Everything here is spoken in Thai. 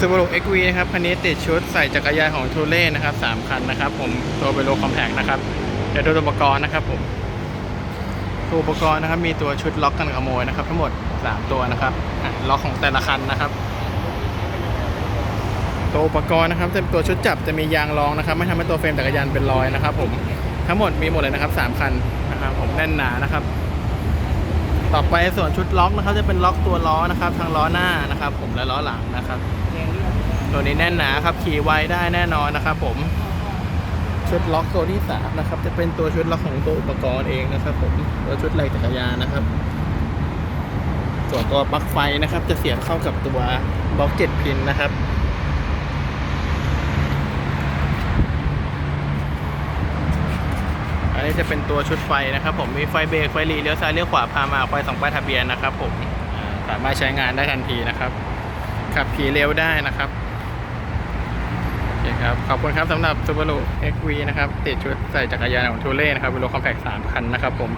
Subaru XV นะครับคันนี้ติดชุดใส่จักรยานของทูเล่นะครับสามคันนะครับ ผมตัวเบโลคอมแพกนะครับเดี๋ยวดูอุปกรณ์นะครับผมตัวอุปกรณ์นะครับ มีตัวชุดล็อกกันขโมยนะครับ ทั้งหมด 3 ตัวนะครับล็อกของแต่ละคันนะครับ ตัวอุปกรณ์นะครับจะตัวชุดจับจะมียางรองนะครับ ไม่ทำให้ตัวเฟรมจักรยานเป็นรอยนะครับ ผมทั้งหมดมีหมดเลยนะครับสามคันนะครับ ผมแน่นหนานะครับ ต่อไปส่วนชุดล็อกนะครับ จะเป็นล็อกตัวล้อนะครับทางล้อหน้านะครับ ผมและล้อหลังนะครับ ตัวนี้แน่นหนาครับขี่ไวได้แน่นอนนะครับ ผมชุดล็อกตัวที่สามนะครับ จะเป็นตัวชุดล็อกของตัวอุปกรณ์เองนะครับ ผมตัวชุดไหล่จักรยานนะครับ ส่วนตัวปลั๊กไฟนะครับ จะเสียบเข้ากับตัวบล็อกเจ็ดพินนะครับ นี้จะเป็นตัวชุดไฟนะครับผมมีไฟเบรกไฟหลีเลี้ยวซ้ายเลี้ยวขวาพามาไฟสองป้ายทะเบียนนะครับผมสามารถใช้งานได้ทันทีนะครับขับขี่เร็วได้นะครับโอเคครับขอบคุณครับสำหรับ Subaru XV นะครับติดชุดใส่จักรยานของทูเล่นะครับเป็นรถคอมแพคสามคันนะครับผม